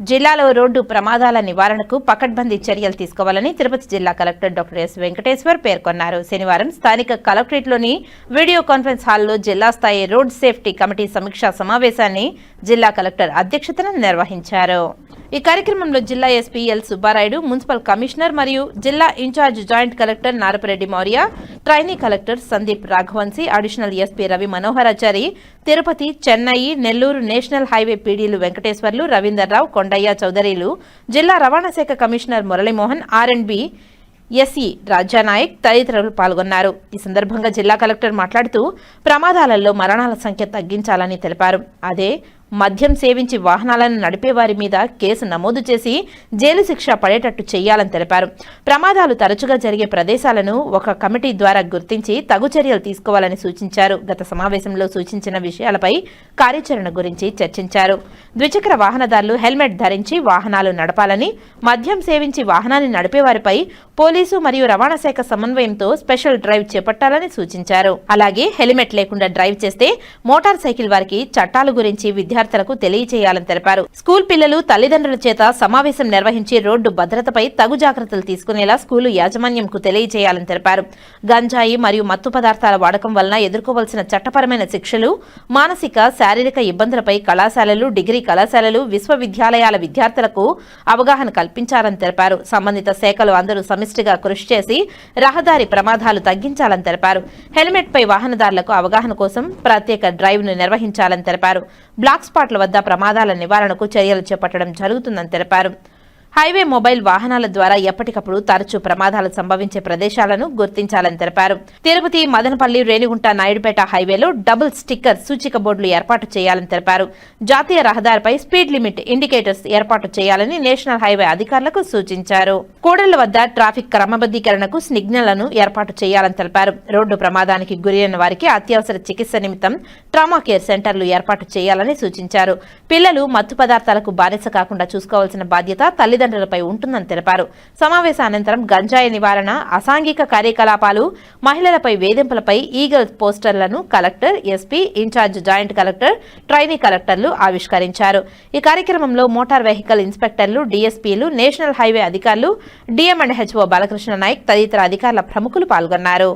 జిల్లాలో రోడ్డు ప్రమాదాల నివారణకు పకడ్బందీ చర్యలు తీసుకోవాలని తిరుపతి జిల్లా కలెక్టర్ డాక్టర్ ఎస్ వెంకటేశ్వర్ పేర్కొన్నారు. శనివారం స్థానిక కలెక్టరేట్లోని వీడియో కాన్ఫరెన్స్ హాల్లో జిల్లా స్థాయి రోడ్ సేఫ్టీ కమిటీ సమీక్షా సమావేశాన్ని జిల్లా కలెక్టర్ అధ్యక్షతన నిర్వహించారు. ఈ కార్యక్రమంలో జిల్లా SP L Subbarayudu municipal commissioner మరియు జిల్లా incharge joint collector Narapareddy Maurya trainee collector Sandeep Raghavamshi additional SP Ravi Manoharachari Tirupati Chennai Nellore national highway పీడీలు Venkateswarlu Ravinder Rao Kondaiah చౌదరిలు జిల్లా రవాణా శాఖ commissioner Murali Mohan R and B SE Raja Nayak తదితరులు పాల్గొన్నారు. ఈ సందర్భంగా జిల్లా కలెక్టర్ మాట్లాడుతూ ప్రమాదాలలో మరణాల సంఖ్య తగ్గించాలని తెలిపారు. అదే మద్యం సేవించి వాహనాలను నడిపే వారి మీద కేసు నమోదు చేసి జైలు శిక్ష పడేటట్టు చేయాలని తెలిపారు. ప్రమాదాలు తరచుగా జరిగే ప్రదేశాలను ఒక కమిటీ ద్వారా గుర్తించి తగు చర్యలు తీసుకోవాలని సూచించారు. గత సమావేశంలో సూచించిన విషయాలపై కార్యాచరణ గురించి చర్చించారు. ద్విచక్ర వాహనదారులు హెల్మెట్ ధరించి వాహనాలు నడపాలని మద్యం సేవించి వాహనాన్ని నడిపే వారిపై పోలీసు మరియు రవాణా శాఖ సమన్వయంతో స్పెషల్ డ్రైవ్ చేపట్టాలని సూచించారు. అలాగే హెల్మెట్ లేకుండా డ్రైవ్ చేస్తే మోటార్ సైకిల్ వారికి చట్టాల గురించి విద్యార్థులకు తెలియజేయాలని తెలిపారు. స్కూల్ పిల్లలు తల్లిదండ్రుల చేత సమావేశం నిర్వహించి రోడ్డు భద్రతపై తగు జాగ్రత్తలు తీసుకునేలా స్కూలు యాజమాన్యంకు తెలియజేయాలని తెలిపారు. గంజాయి మరియు మత్తు పదార్థాల వాడకం వలన ఎదుర్కోవాల్సిన చట్టపరమైన శిక్షలు మానసిక శారీరక ఇబ్బందులపై కళాశాలలు డిగ్రీ కళాశాలలు విశ్వవిద్యాలయాల విద్యార్థులకు అవగాహన కల్పించాలని తెలిపారు. సంబంధిత శాఖలు అందరూ సమిష్టిగా కృషి చేసి రహదారి ప్రమాదాలు తగ్గించాలని తెలిపారు. హెల్మెట్ పై వాహనదారులకు అవగాహన కోసం ప్రత్యేక డ్రైవ్ను నిర్వహించాలని తెలిపారు. బ్లాక్ హాట్స్పాట్ల వద్ద ప్రమాదాల నివారణకు చర్యలు చేపట్టడం జరుగుతుందని తెలిపారు. హైవే మొబైల్ వాహనాల ద్వారా ఎప్పటికప్పుడు తరచూ ప్రమాదాలు సంభవించే ప్రదేశాలను గుర్తించాలని తెలిపారు. తిరుపతి మదనపల్లి రేణిగుంట నాయుడుపేట హైవేలో డబుల్ స్టిక్కర్ సూచిక బోర్డులు ఏర్పాటు చేయాలని తెలిపారు. జాతీయ రహదారిపై స్పీడ్ లిమిట్ ఇండికేటర్స్ ఏర్పాటు చేయాలని నేషనల్ హైవే అధికారులకు సూచించారు. కూడళ్ళ వద్ద ట్రాఫిక్ క్రమబద్దీకరణకు సిగ్నల్లను ఏర్పాటు చేయాలని తెలిపారు. రోడ్డు ప్రమాదానికి గురైన వారికి అత్యవసర చికిత్స నిమిత్తం ట్రామా కేర్ సెంటర్లు ఏర్పాటు చేయాలని సూచించారు. పిల్లలు మత్తు పదార్థాలకు బానిస కాకుండా చూసుకోవాల్సిన బాధ్యత తల్లిదండ్రులపై ఉంటుందని తెలిపారు. సమావేశ అనంతరం గంజాయి నివారణ అసాంఘిక కార్యకలాపాలు మహిళలపై వేధింపులపై eagle పోస్టర్లను collector SP incharge joint collector trainee కలెక్టర్లు ఆవిష్కరించారు. ఈ కార్యక్రమంలో మోటార్ వెహికల్ ఇన్స్పెక్టర్లు డీఎస్పీలు నేషనల్ హైవే అధికారులు DM and HO Balakrishna Nayak తదితర అధికారుల ప్రముఖులు పాల్గొన్నారు.